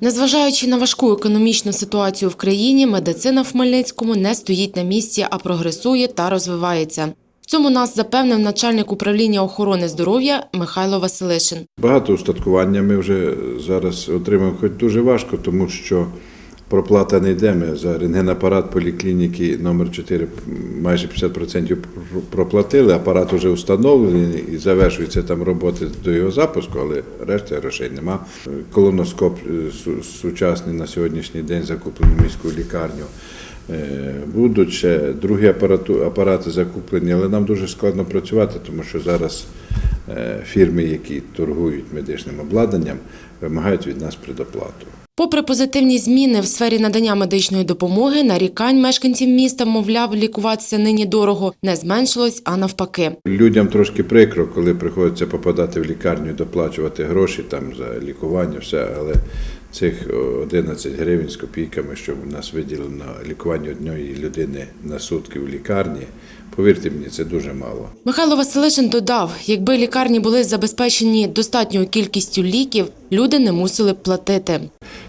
Незважаючи на важку економічну ситуацію в країні, медицина в Хмельницькому не стоїть на місці, а прогресує та розвивається. В цьому нас запевнив начальник управління охорони здоров'я Михайло Василишин. Багато устаткування ми вже зараз отримав, хоч дуже важко, тому що проплата не йде. Ми за рентгенапарат поліклініки номер 4 майже 50% проплатили. Апарат вже встановлений і завершуються там роботи до його запуску, але решти грошей нема. Колоноскоп е, сучасний на сьогоднішній день закуплений в міську лікарню. Е, Будуть ще другі апарати закуплені, але нам дуже складно працювати, тому що зараз е, фірми, які торгують медичним обладнанням, вимагають від нас предоплату. Попри позитивні зміни в сфері надання медичної допомоги, нарікань мешканців міста, мовляв, лікуватися нині дорого, не зменшилось, а навпаки. Людям трошки прикро, коли приходиться попадати в лікарню, доплачувати гроші там за лікування, все, але цих 11 гривень з копійками, що в нас виділено на лікування однієї людини на сутки в лікарні, повірте мені, це дуже мало. Михайло Василишин додав, якби лікарні були забезпечені достатньою кількістю ліків, люди не мусили б платити.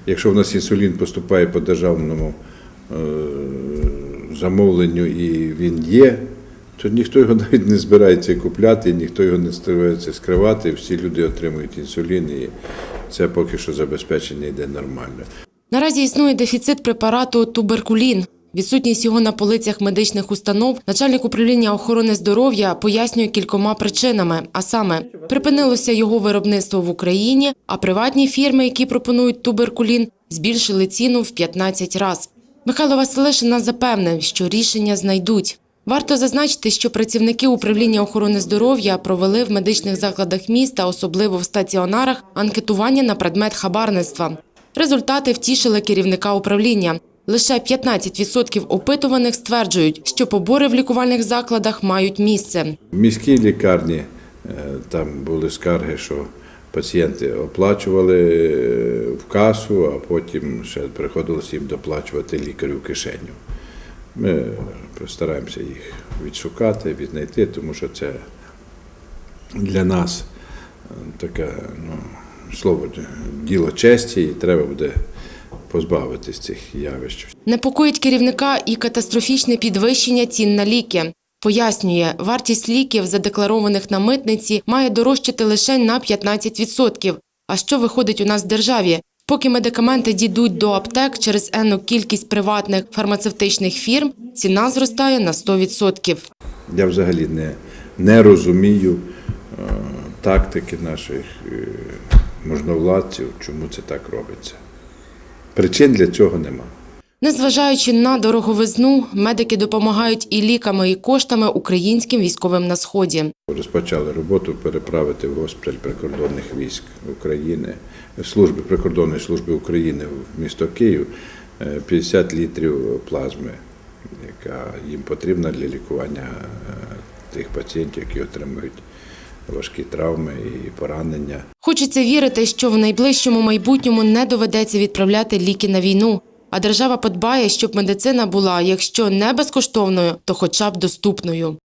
Якщо в нас інсулін поступає по державному е, замовленню і він є, то ніхто його навіть не збирається купляти, ніхто його не старається скривати. Всі люди отримують інсулін, і це поки що забезпечення йде нормально. Наразі існує дефіцит препарату туберкулін. Відсутність його на полицях медичних установ начальник управління охорони здоров'я пояснює кількома причинами. А саме, припинилося його виробництво в Україні, а приватні фірми, які пропонують туберкулін, збільшили ціну в 15 разів. Михайло Василишин нас запевнив, що рішення знайдуть. Варто зазначити, що працівники управління охорони здоров'я провели в медичних закладах міста, особливо в стаціонарах, анкетування на предмет хабарництва. Результати втішили керівника управління. Лише 15% опитуваних стверджують, що побори в лікувальних закладах мають місце. В міській лікарні е, там були скарги, що пацієнти оплачували е, в касу, а потім ще приходилося їм доплачувати лікарю в кишеню. Ми постараємося їх відшукати, віднайти, тому що це для нас е, таке ну, слово діло честі, і треба буде позбавитись цих явищ. Непокоїть керівника і катастрофічне підвищення цін на ліки. Пояснює, вартість ліків, задекларованих на митниці, має дорожчати лише на 15%. А що виходить у нас в державі? Поки медикаменти дійдуть до аптек через енну кількість приватних фармацевтичних фірм, ціна зростає на 100%. Я взагалі не, не розумію е, тактики наших е, можновладців, чому це так робиться. Причин для цього нема. Незважаючи на дороговизну, медики допомагають і ліками, і коштами українським військовим на сході. Розпочали роботу переправити в госпіталь прикордонних військ України, служби прикордонної служби України в місто Київ е, 50 літрів плазми, яка їм потрібна для лікування е, тих пацієнтів, які отримують важкі травми і поранення. Хочеться вірити, що в найближчому майбутньому не доведеться відправляти ліки на війну. А держава подбає, щоб медицина була, якщо не безкоштовною, то хоча б доступною.